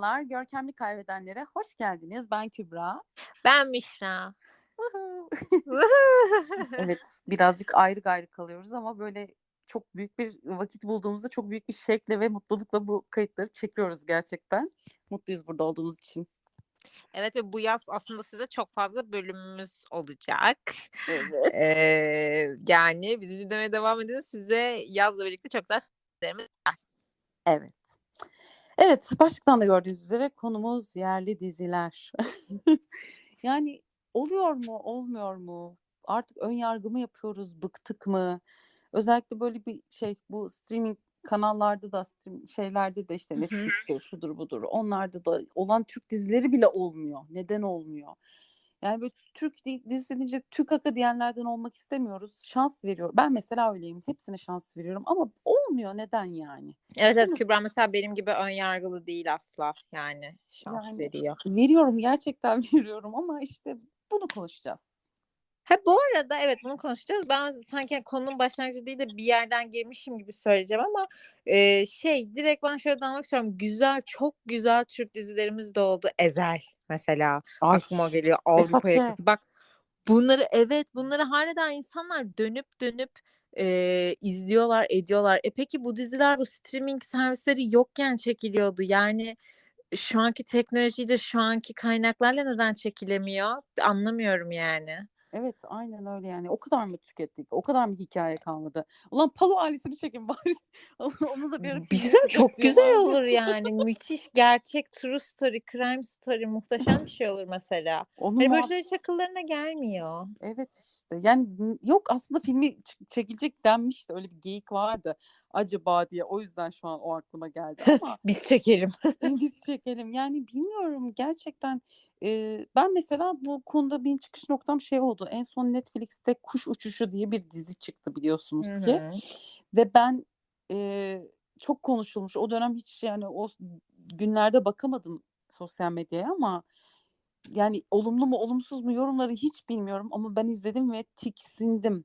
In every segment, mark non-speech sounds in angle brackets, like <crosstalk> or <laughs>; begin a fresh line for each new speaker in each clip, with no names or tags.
Merhabalar, görkemli kaybedenlere hoş geldiniz. Ben Kübra.
Ben Mişra. <laughs>
Evet, <laughs> birazcık ayrı gayrı kalıyoruz ama böyle çok büyük bir vakit bulduğumuzda çok büyük bir şevkle ve mutlulukla bu kayıtları çekiyoruz gerçekten. Mutluyuz burada olduğumuz için.
Evet ve bu yaz aslında size çok fazla bölümümüz olacak.
Evet.
Ee, yani bizi dinlemeye devam edin. Size yazla birlikte çok sürprizlerimiz var.
Evet. Evet, başlıktan da gördüğünüz üzere konumuz yerli diziler. <laughs> yani oluyor mu, olmuyor mu? Artık ön yargı mı yapıyoruz, bıktık mı? Özellikle böyle bir şey bu streaming kanallarda da stream şeylerde de işte. Netflix'tir, şudur budur. Onlarda da olan Türk dizileri bile olmuyor. Neden olmuyor? Yani böyle Türk di- dizisi deyince Türk Aka diyenlerden olmak istemiyoruz. Şans veriyor. Ben mesela öyleyim. Hepsine şans veriyorum ama olmuyor. Neden yani?
Evet evet? Kübra mesela benim gibi ön yargılı değil asla. Yani şans
Yani
veriyor.
veriyorum gerçekten <laughs> veriyorum ama işte bunu konuşacağız.
Ha bu arada evet bunu konuşacağız. Ben sanki konunun başlangıcı değil de bir yerden girmişim gibi söyleyeceğim ama e, şey direkt ben şöyle dalmak istiyorum. Güzel çok güzel Türk dizilerimiz de oldu. Ezel mesela
Ay
aklıma geliyor. <laughs> Avrupa yakası. Bak bunları evet bunları hala insanlar dönüp dönüp e, izliyorlar ediyorlar. E peki bu diziler bu streaming servisleri yokken çekiliyordu. Yani şu anki teknolojiyle şu anki kaynaklarla neden çekilemiyor? Anlamıyorum yani.
Evet aynen öyle yani. O kadar mı tükettik? O kadar mı hikaye kalmadı? Ulan Palo ailesini çekin bari. <laughs> Onu da bir ara
mi? çok güzel olur yani. Müthiş gerçek true story, crime story muhteşem bir şey olur mesela.
Onun
Hani böyle şeyler hiç akıllarına gelmiyor.
Evet işte yani yok aslında filmi çekilecek denmişti. Öyle bir geyik vardı acaba diye. O yüzden şu an o aklıma geldi <laughs> ama
Biz çekelim.
biz <laughs> çekelim. Yani bilmiyorum gerçekten e, ben mesela bu konuda benim çıkış noktam şey oldu. En son Netflix'te Kuş Uçuşu diye bir dizi çıktı biliyorsunuz ki. Ve ben e, çok konuşulmuş. O dönem hiç yani o günlerde bakamadım sosyal medyaya ama yani olumlu mu olumsuz mu yorumları hiç bilmiyorum ama ben izledim ve tiksindim.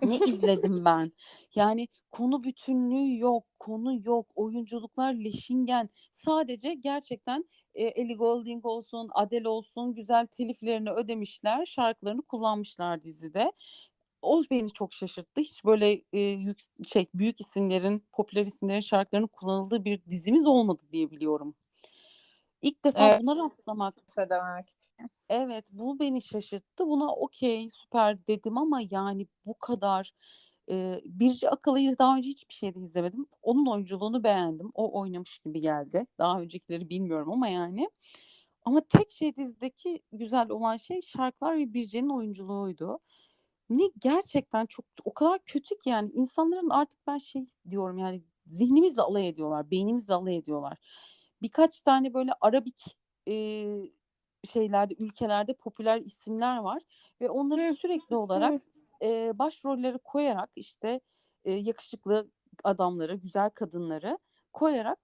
Ne <laughs> izledim ben? Yani konu bütünlüğü yok, konu yok, oyunculuklar leşingen. Sadece gerçekten e, Ellie Goulding olsun, Adele olsun güzel teliflerini ödemişler, şarkılarını kullanmışlar dizide. O beni çok şaşırttı. Hiç böyle e, yük, şey büyük isimlerin, popüler isimlerin şarkılarının kullanıldığı bir dizimiz olmadı diye biliyorum. İlk defa
Evet.
buna rastlamak
Söylemek için.
Evet, bu beni şaşırttı. Buna okey, süper dedim ama yani bu kadar e, Birce Akalay'ı daha önce hiçbir şeyde izlemedim. Onun oyunculuğunu beğendim. O oynamış gibi geldi. Daha öncekileri bilmiyorum ama yani. Ama tek şey dizideki güzel olan şey şarkılar ve Birce'nin oyunculuğuydu. Ne gerçekten çok o kadar kötü ki yani insanların artık ben şey diyorum yani zihnimizle alay ediyorlar, beynimizle alay ediyorlar. Birkaç tane böyle Arabik e, şeylerde, ülkelerde popüler isimler var ve onları sürekli olarak e, başrolleri koyarak işte e, yakışıklı adamları, güzel kadınları koyarak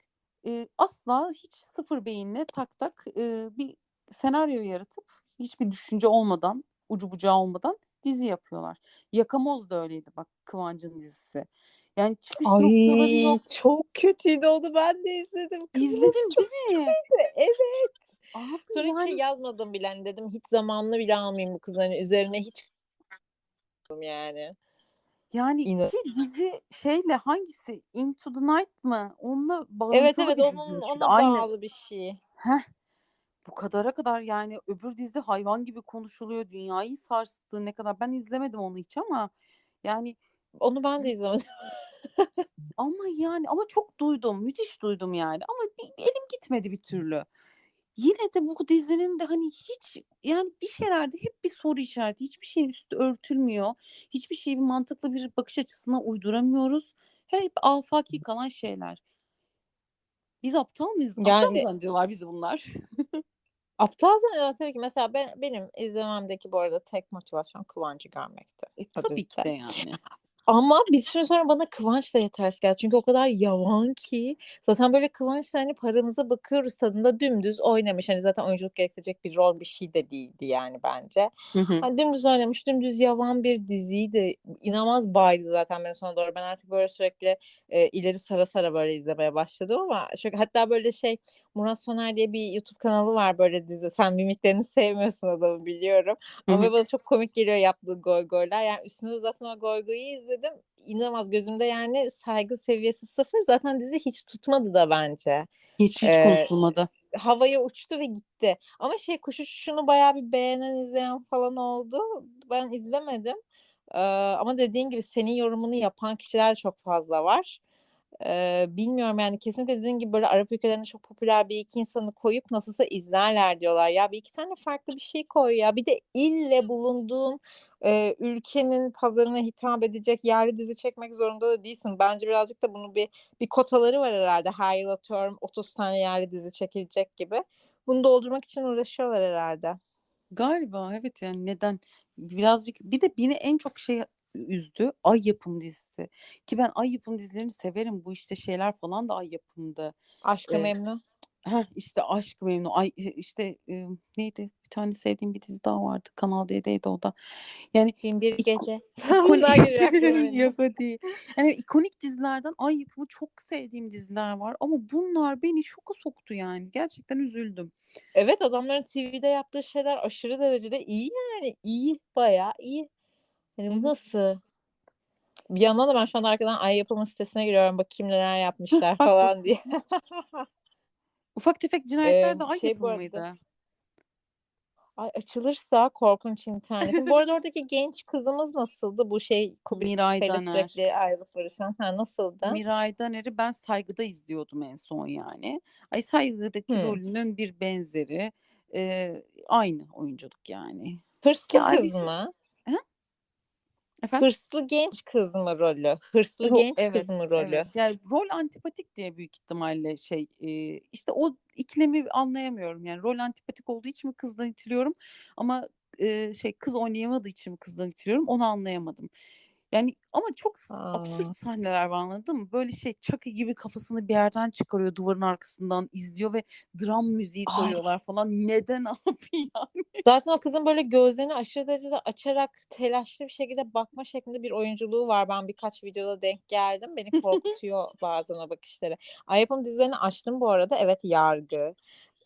e, asla hiç sıfır beyinle tak tak e, bir senaryo yaratıp hiçbir düşünce olmadan, ucu bucağı olmadan dizi yapıyorlar. Yakamoz da öyleydi bak Kıvancı'nın dizisi. Yani çıkış noktaları
Ay
yok.
çok kötüydü onu ben de izledim. Kız
İzledin
çok
değil mi?
kötüydü. Evet.
Abi
Sonra hiçbir şey
yani
yazmadım bile. Hani dedim hiç zamanını bile almayayım bu kızların üzerine hiç <laughs> yani.
yani
İnan.
dizi şeyle hangisi Into the Night mı? Onunla
Evet
bağlantılı
evet
bir
onun
diziymiş bir de.
ona
Aynı.
bağlı bir şey.
Heh. Bu kadara kadar yani öbür dizi hayvan gibi konuşuluyor. Dünyayı sarstı ne kadar. Ben izlemedim onu hiç ama yani
Onu ben de izlemedim.
ama yani ama çok duydum. Müthiş duydum yani. Ama bir, elim gitmedi bir türlü. Yine de bu dizinin de hani hiç yani bir şeylerde hep bir soru işareti. Hiçbir şeyin üstü örtülmüyor. Hiçbir şeyi bir mantıklı bir bakış açısına uyduramıyoruz. Hep afaki kalan şeyler. Biz aptal mıyız? Aptal mı
Yani
zannediyorlar bizi bunlar? <laughs>
aptal zannediyorlar tabii ki. Mesela ben, benim izlememdeki bu arada tek motivasyon Kıvancı görmekti.
E, tabii ki de yani. <laughs>
Ama bir süre sonra bana Kıvanç da yetersiz geldi. Çünkü o kadar yavan ki. Zaten böyle Kıvanç da hani paramıza bakıyoruz tadında dümdüz oynamış. Hani zaten oyunculuk gerektirecek bir rol bir şey de değildi yani bence.
Hı hı.
Hani dümdüz oynamış, dümdüz yavan bir diziydi. İnanılmaz baydı zaten ben sona doğru. Ben artık böyle sürekli e, ileri sara sara böyle izlemeye başladım ama şöyle, hatta böyle şey Murat Soner diye bir YouTube kanalı var böyle dizi. Sen mimiklerini sevmiyorsun adamı biliyorum. Ama
hı.
bana çok komik geliyor yaptığı goy goylar. Yani üstüne de zaten o goy goyu izledim. İnanılmaz gözümde yani saygı seviyesi sıfır. Zaten dizi hiç tutmadı da bence.
Hiç hiç
Ee,
konuşulmadı.
havaya uçtu ve gitti. Ama şey kuş uçuşunu bayağı bir beğenen izleyen falan oldu. Ben izlemedim. Ee, ama dediğin gibi senin yorumunu yapan kişiler çok fazla var. Ee, bilmiyorum yani kesinlikle dediğin gibi böyle Arap ülkelerinde çok popüler bir iki insanı koyup nasılsa izlerler diyorlar. Ya bir iki tane farklı bir şey koy ya. Bir de ille bulunduğun e, ülkenin pazarına hitap edecek yerli dizi çekmek zorunda da değilsin. Bence birazcık da bunun bir bir kotaları var herhalde. Her yıl atıyorum 30 tane yerli dizi çekilecek gibi. Bunu doldurmak için uğraşıyorlar herhalde.
Galiba evet yani neden birazcık bir de beni en çok şey üzdü Ay Yapım dizisi ki ben Ay Yapım dizilerini severim bu işte şeyler falan da Ay Yapım'dı.
Aşkı
Ee,
Memnu.
Heh, işte Aşk Memnu Ay işte e, neydi bir tane sevdiğim bir dizi daha vardı Kanal D'deydi o da. Yani
Bin bir gece. <laughs> <laughs> Bunlar geliyor <laughs>
yok o değil. Yani ikonik dizilerden Ay Yapım'ı çok sevdiğim diziler var ama bunlar beni şoka soktu yani gerçekten üzüldüm.
Evet adamların TV'de yaptığı şeyler aşırı derecede iyi yani. iyi bayağı iyi. Hani nasıl? Bir yandan da ben şu anda arkadan Ay Yapımı sitesine giriyorum. Bakayım neler yapmışlar <laughs> falan diye. <laughs>
Ufak tefek cinayetler
Ee,
de Ay
şey
Yapımı
arada
mıydı?
ay açılırsa korkunç internetim. Bu arada oradaki <laughs> genç kızımız nasıldı? Bu şey
Miray Daner.
sürekli ayrılıp barışan. Ha, nasıldı?
Miray Daner'i ben Saygı'da izliyordum en son yani. Ay Saygı'daki
Hmm.
rolünün bir benzeri. Ee, aynı oyunculuk yani.
Hırslı
Ki
kız mı?
Efendim?
Hırslı genç kız mı rolü? Hırslı
Ro-
genç
evet,
kız mı rolü?
evet. Yani rol antipatik diye büyük ihtimalle şey e, işte o ikilemi anlayamıyorum. Yani rol antipatik olduğu için mi kızdan itiliyorum ama e, şey kız oynayamadığı için mi kızdan itiliyorum onu anlayamadım. Yani ama çok
Aa.
absürt sahneler var anladın mı? Böyle şey Chucky gibi kafasını bir yerden çıkarıyor duvarın arkasından izliyor ve dram müziği
Ay.
koyuyorlar falan. Neden <laughs> abi yani?
Zaten o kızın böyle gözlerini aşırı derecede açarak telaşlı bir şekilde bakma şeklinde bir oyunculuğu var. Ben birkaç videoda denk geldim. Beni <laughs> korkutuyor bazen o bakışları. Ay yapım dizilerini açtım bu arada. Evet yargı,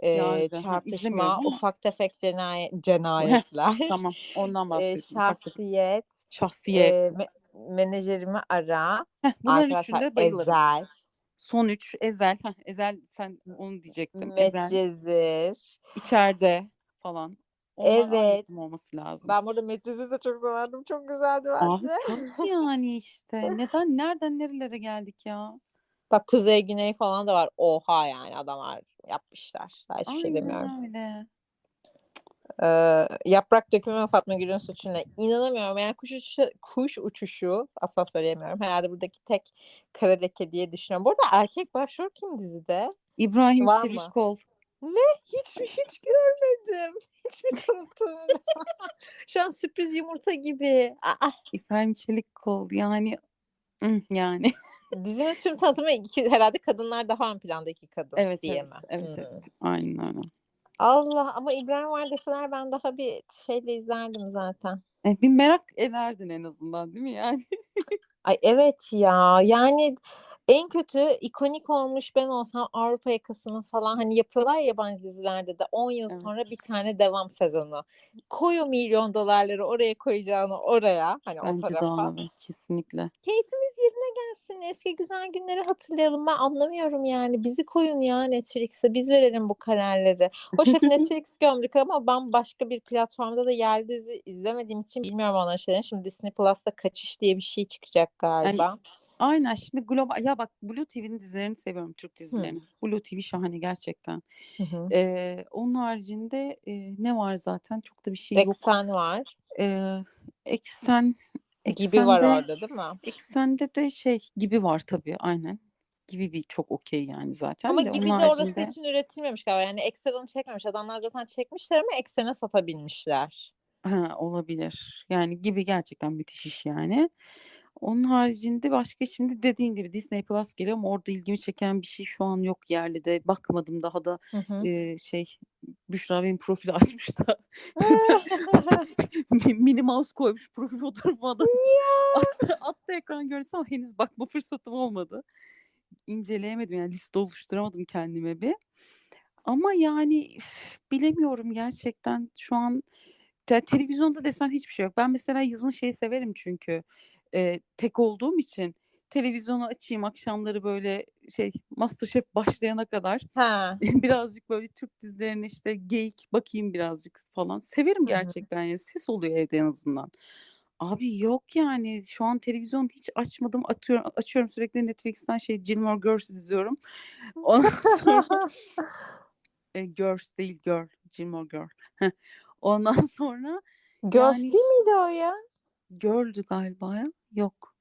e, çarpışma, ufak tefek cinayet, <laughs> cinayetler,
tamam ondan
e,
bahsettim. Ufak tefek.
Şahsiyet, e, me- menajerimi ara,
Heh, bunların
arkadaşlar
üçünde bayılırım.
Ezel,
Son üç Ezel. Heh, Ezel sen onu diyecektim.
Medcezir.
içeride falan. Onlar
Evet.
Olması lazım.
Ben burada Medcezir'i de çok severdim. Çok güzeldi
Abi
bence.
tabii yani işte. <laughs> Neden nereden nerelere geldik ya?
Bak Kuzey Güney falan da var. Oha yani adamlar yapmışlar. Daha hiçbir şey demiyorum.
Aynen öyle.
Ee, yaprak dökümü Fatma Gül'ün suçu ne? İnanamıyorum. Yani kuş uçuşu, kuş uçuşu asla söyleyemiyorum. Herhalde buradaki tek kara leke diye düşünüyorum. Bu arada erkek başrol kim dizide?
İbrahim
Var mı?
Çelikkol.
Hiç hiç görmedim. Hiçbir tanıtımını. <laughs> Şu an sürpriz yumurta gibi. Aa,
İbrahim Çelikkol yani yani. <laughs>
dizinin tüm tanıtımı iki, herhalde kadınlar daha ön planda iki kadın
evet
diye
evet.
mi?
Evet
Hmm.
evet. Aynen öyle.
Allah ama İbrahim var deseler ben daha bir şeyle izlerdim zaten.
E, bir merak ederdin en azından değil mi yani?
Ay evet ya yani en kötü ikonik olmuş ben olsam Avrupa yakasını falan hani yapıyorlar ya yabancı dizilerde de 10 yıl
Evet.
sonra bir tane devam sezonu. Koy o milyon dolarları oraya koyacağını oraya hani o
Bence de
tarafa.
abi kesinlikle.
Keyfimiz yerine gelsin. Eski güzel günleri hatırlayalım. Ben anlamıyorum yani. Bizi koyun ya Netflix'e. Biz verelim bu kararları. Hoş <laughs> hep Netflix gömdük ama ben başka bir platformda da yerli dizi izlemediğim için bilmiyorum onların şeylerini. Şimdi Disney Plus'ta kaçış diye bir şey çıkacak galiba.
Aynen şimdi global ya bak Blue TV'nin dizilerini seviyorum Türk
Hı.
dizilerini. Blue TV şahane gerçekten.
Hı hı.
Ee, onun haricinde e, ne var zaten çok da bir şey yok.
Eksen var.
Ee, eksen
Gibi var orada değil mi?
Eksende de şey gibi var tabii aynen. Gibi bir çok okey yani zaten
Ama
de
gibi de orası
haricinde
için üretilmemiş galiba. Yani Excel onu çekmemiş. Adamlar zaten çekmişler ama Excel'e satabilmişler.
ha, olabilir. Yani gibi gerçekten müthiş iş yani. Onun haricinde başka şimdi dediğin gibi Disney Plus geliyor ama orada ilgimi çeken bir şey şu an yok yerli de. Bakmadım daha da
Hı hı.
eee, şey Büşra benim profili <laughs> açmış da <laughs> mi- Minnie Mouse koymuş profil fotoğrafıma da attı, attı ekran görüntüsü ama henüz bakma fırsatım olmadı. İnceleyemedim yani liste oluşturamadım kendime bir. Ama yani üf, bilemiyorum gerçekten şu an te- televizyonda desen hiçbir şey yok. Ben mesela yazın şeyi severim çünkü e, tek olduğum için televizyonu açayım akşamları böyle şey MasterChef başlayana kadar
Ha. <laughs>
birazcık böyle Türk dizilerine işte geyik bakayım birazcık falan. Severim gerçekten yani ses oluyor evde en azından. Abi yok yani şu an televizyon hiç açmadım atıyorum açıyorum sürekli Netflix'ten şey Gilmore Girls izliyorum. Ondan sonra <laughs> e, Girls değil Girl Gilmore Girl. Ondan sonra
Girls
yani
değil miydi o ya?
Girl'dü galiba ya. Yok.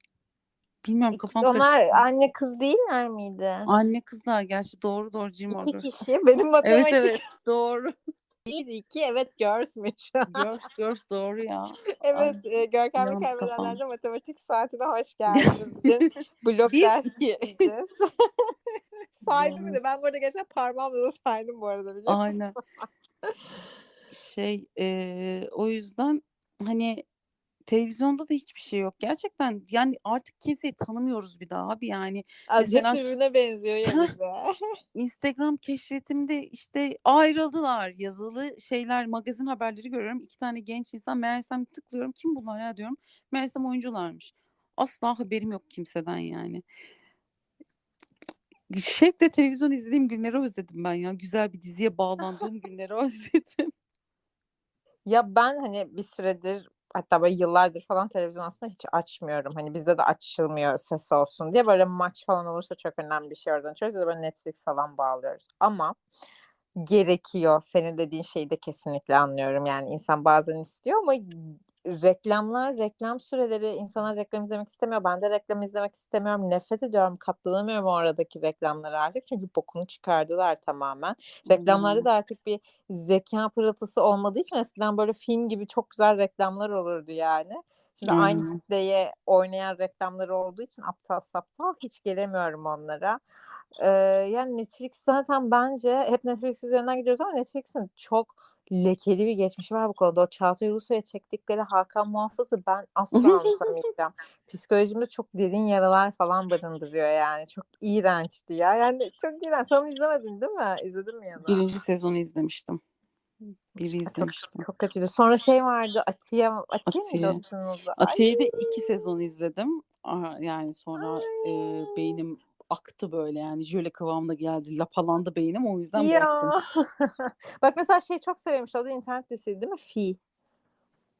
Bilmiyorum kafam
Onlar
karıştı.
anne kız değiller miydi?
Anne kızlar gerçi doğru doğru Gilmore
İki kişi. Benim <laughs>
Evet
matematik
evet doğru. <laughs>
değil. iki evet girlsmüş.
Girls Girls doğru ya. <laughs>
Evet, e, Görkemli
yandı kafam.
Kaybedenler'de matematik saatine hoş geldiniz. Bugün blok
Bir iki.
işleyeceğiz. Saydım bile. Ben bu arada gerçekten parmağımla da saydım bu arada biliyor musun?
aynen. Şey e, o yüzden hani televizyonda da hiçbir şey yok. Gerçekten yani artık kimseyi tanımıyoruz bir daha abi yani.
Az hepsi
Mesela
birbirine benziyor yani be. <laughs>
Instagram keşfetimde işte ayrıldılar yazılı şeyler magazin haberleri görüyorum. İki tane genç insan meğersem tıklıyorum kim bunlar ya diyorum. Meğersem oyuncularmış. Asla haberim yok kimseden yani. Şevkle televizyon izlediğim günleri özledim ben ya. Güzel bir diziye bağlandığım <laughs> günleri özledim.
Ya ben hani bir süredir hatta böyle yıllardır falan televizyon aslında hiç açmıyorum. Hani bizde de açılmıyor ses olsun diye. Böyle maç falan olursa çok önemli bir şey oradan açıyoruz ya böyle Netflix falan bağlıyoruz. Ama gerekiyor. Senin dediğin şeyi de kesinlikle anlıyorum. Yani insan bazen istiyor ama reklamlar, reklam süreleri insanlar reklam izlemek istemiyor. Ben de reklam izlemek istemiyorum. Nefret ediyorum. Katlanamıyorum o aradaki reklamlara artık. Çünkü bokunu çıkardılar tamamen. Reklamlarda da artık bir zeka pırıltısı olmadığı için eskiden böyle film gibi çok güzel reklamlar olurdu yani. Şimdi aynı
Aynen.
kitleye oynayan reklamları olduğu için aptal saptal hiç gelemiyorum onlara. Ee, yani Netflix zaten bence hep Netflix üzerinden gidiyoruz ama Netflix'in çok lekeli bir geçmişi var bu konuda. O Çağatay Ulusoy'a çektikleri Hakan Muhafız'ı ben asla unutamayacağım. <laughs> Psikolojimde çok derin yaralar falan barındırıyor yani. Çok iğrençti ya. Yani çok iğrenç. Sen onu izlemedin değil mi? İzledin mi ya da?
Birinci sezonu izlemiştim. Biri
Çok
izlemiştim.
çok kötüydü. Sonra şey vardı Atiye Atiye miydi
Atiye.
Ay.
Atiye'yi de iki sezon izledim. Aa, Yani sonra e, beynim aktı böyle yani jöle kıvamına geldi. Lapalandı beynim o yüzden
Ya.
bıraktım. <laughs>
Bak mesela şey çok sevmiş. O da internet dizisi değil mi? Fi.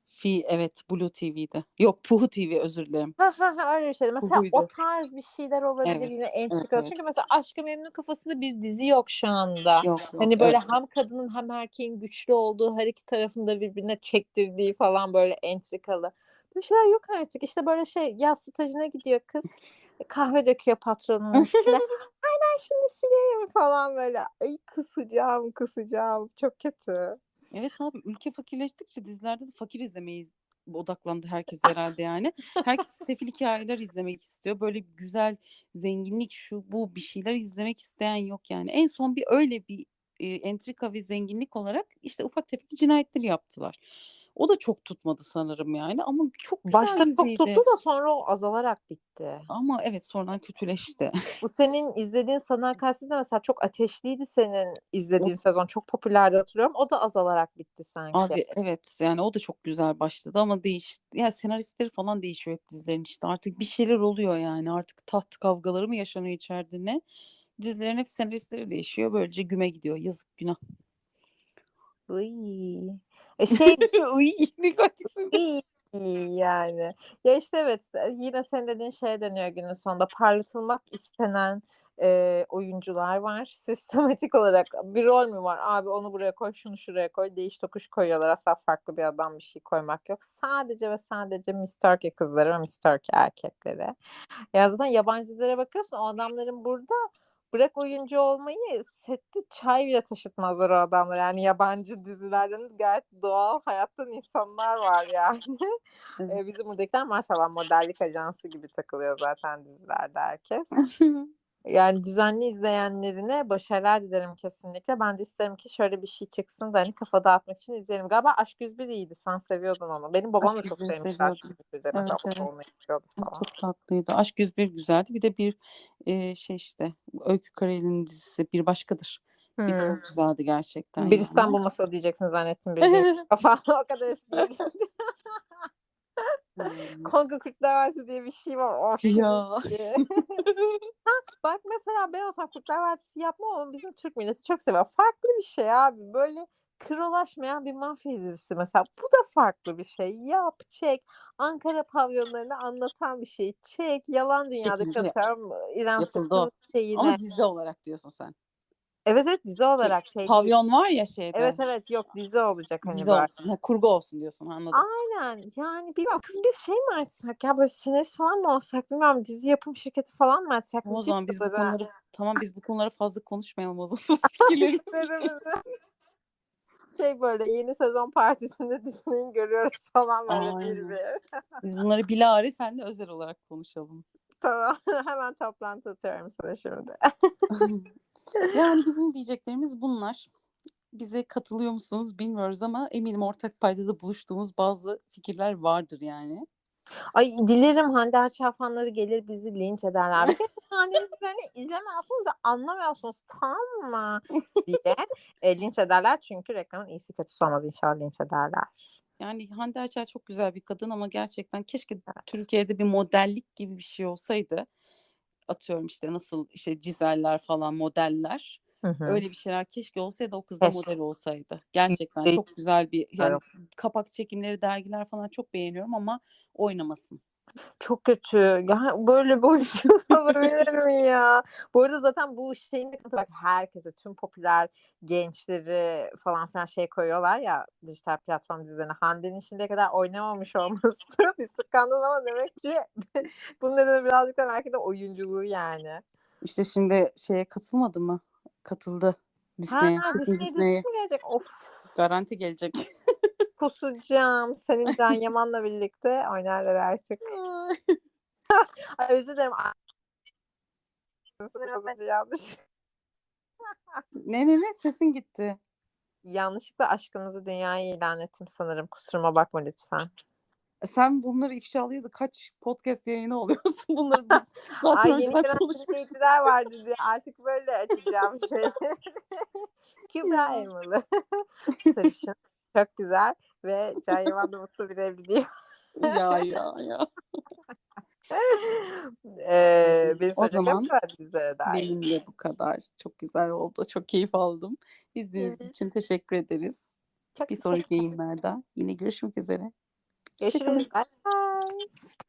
Fi evet Blue TV'de. Yok Puhu TV özür dilerim.
Ha ha ha öyle bir şeydi. Mesela o
Puhu'ydu.
tarz bir şeyler olabilir
Evet.
yine entrikalı.
evet.
Çünkü mesela Aşk-ı Memnu kafasında bir dizi yok şu anda.
Yok yok
Hani böyle
evet.
hem kadının hem erkeğin güçlü olduğu her iki tarafında birbirine çektirdiği falan böyle entrikalı. Böyle şeyler yok artık. İşte böyle şey yaz stajına gidiyor kız. Kahve döküyor patronun üstüne. <laughs> Ay ben şimdi silerim falan böyle. Ay kusacağım kusacağım. Çok kötü.
Evet abi ülke fakirleştikçe dizilerde de fakir izlemeyi odaklandı herkes herhalde yani. Herkes <laughs> sefil hikayeler izlemek istiyor. Böyle güzel zenginlik şu bu bir şeyler izlemek isteyen yok yani. En son bir öyle bir e, entrika ve zenginlik olarak işte ufak tefek cinayetleri yaptılar. O da çok tutmadı sanırım yani ama çok güzel
Başta çok
diziydi.
tuttu da sonra o azalarak bitti.
Ama evet sonradan kötüleşti. <laughs>
Bu senin izlediğin Sadakatsiz de mesela çok ateşliydi senin izlediğin sezon. Çok popülerdi hatırlıyorum. O da azalarak bitti sanki.
Abi evet yani o da çok güzel başladı ama değişti. Ya senaristleri falan değişiyor hep dizilerin işte artık bir şeyler oluyor yani artık taht kavgaları mı yaşanıyor içeride ne? Dizilerin hep senaristleri değişiyor böylece güme gidiyor yazık günah.
Iy. E şey <laughs>
tiksindim.
iyi yani. Ya işte evet yine senin dediğin şeye dönüyor günün sonunda. Parlatılmak istenen e, oyuncular var. <laughs> Sistematik olarak bir rol mü var? Abi onu buraya koy, şunu şuraya koy. Değiş tokuş koyuyorlar. Asla farklı bir adam bir şey koymak yok. Sadece ve sadece Miss Turkey kızları ve Miss Turkey erkekleri. Ya zaten yabancı dizilere bakıyorsun o adamların burada bırak oyuncu olmayı sette çay bile taşıtmazlar o adamlar. Yani yabancı dizilerden gayet doğal hayattan insanlar var yani. <laughs>
Evet.
Bizim buradakiler maşallah modellik ajansı gibi takılıyor zaten dizilerde herkes. <laughs> Yani düzenli izleyenlerine başarılar dilerim kesinlikle. Ben de isterim ki şöyle bir şey çıksın da hani kafa dağıtmak için izleyelim. Galiba Aşk 101 iyiydi. Sen seviyordun onu. Benim babam da
Aşk
çok
101'i
sevmişti Aşk
seviyordum.
101'de.
Evet,
Mesela
evet.
falan.
Çok tatlıydı. Aşk 101 güzeldi. Bir de bir eee, şey işte Öykü Karayel'in dizisi Bir Başkadır. Bir de
Hımm.
o güzeldi gerçekten
Bir
yani.
İstanbul Masalı diyeceksin zannettim bir. <laughs> Kafam o kadar eskiye <laughs>
Hımm.
Kongo Kurtlar Vadisi diye bir şey var. O aşırı
Ya. <laughs>
Ha, bak mesela ben olsam Kurtlar Vadisi yapmam ama bizim Türk milleti çok seviyor. Farklı bir şey abi. Böyle kırılaşmayan bir mafya dizisi mesela. Bu da farklı bir şey. Yap, çek. Ankara pavyonlarını anlatan bir şey. Çek. Yalan dünyadaki
Çekildi.
atıyorum İrem. Sıtkı'nın şeyine.
Ama dizi olarak diyorsun sen.
Evet evet dizi
Şey,
olarak şey
pavyon var ya şeyde.
Evet evet yok dizi olacak hani
Dizi
böyle.
olsun. Ha, kurgu olsun diyorsun. Anladım.
Aynen. Yani bilmiyorum. Kız biz şey mi açsak ya böyle senarist falan mı olsak bilmiyorum. Dizi yapım şirketi falan mı açsak?
O zaman biz bu
ha.
konuları tamam biz bu konuları fazla konuşmayalım o zaman. <laughs> <laughs>
Şey böyle yeni sezon partisinde <laughs> Disney'i görüyoruz falan böyle bir
Aynen.
bir.
Biz bunları bilahare seninle özel olarak konuşalım.
Tamam. Hemen toplantı atıyorum sana şimdi.
Yani bizim diyeceklerimiz bunlar. Bize katılıyor musunuz bilmiyoruz ama eminim ortak paydada buluştuğumuz bazı fikirler vardır yani.
Ay dilerim Hande Erçel fanları gelir bizi linç ederler. Bir Hande'nin izlemiyorsunuz da anlamıyorsunuz tamam mı? <laughs> diye e, linç ederler. Çünkü reklamın iyisi kötüsü olmaz inşallah linç ederler.
Yani Hande Erçel çok güzel bir kadın ama gerçekten keşke
Evet.
Türkiye'de bir modellik gibi bir şey olsaydı. Atıyorum işte nasıl işte cizeller falan modeller.
Hı hı.
Öyle bir şeyler keşke olsaydı o kız da model olsaydı. Gerçekten çok güzel bir yani kapak çekimleri dergiler falan çok beğeniyorum ama oynamasın.
Çok kötü. Ya böyle bir oyunculuk olabilir <laughs> mi ya? Bu arada zaten bu şeyin de herkese tüm popüler gençleri falan filan şey koyuyorlar ya dijital platform dizilerine. Hande'nin şimdiye kadar oynamamış olması <laughs> bir skandal ama demek ki <laughs> bunun nedeni birazcık da belki de oyunculuğu yani.
İşte şimdi şeye katılmadı mı? Katıldı
Ha
Disney'e. Sesin
Disney dizisi
Disney'e.
mi gelecek? Of
Garanti gelecek.
Kusacağım. Senin Can <laughs> Yaman'la birlikte oynarlar artık. <laughs>
Ay.
Özür dilerim. Biraz önce yanlış. <laughs>
ne ne ne sesin gitti.
Yanlışlıkla aşkınızı dünyaya ilan ettim sanırım. Kusuruma bakma lütfen.
E Sen bunları ifşalayalı kaç podcast yayını oluyorsun? Bunları zaten
Ay yeni
önceden
gelen
konuşmuştuk.
dinleyiciler var dizi. Artık böyle açacağım şeyleri. Kübra. Elmalı. Sarışın. Çok güzel. Ve Can Yaman da mutlu bir evliliği.
ya ya ya. <laughs>
Ee, benim
O zaman
kadar dizilere dair.
benim de bu kadar. Çok güzel oldu. Çok keyif aldım. İzlediğiniz
Hı.
için teşekkür ederiz.
Çok
Bir sonraki yayınlarda yine görüşmek üzere.
Görüşürüz. Bye bye.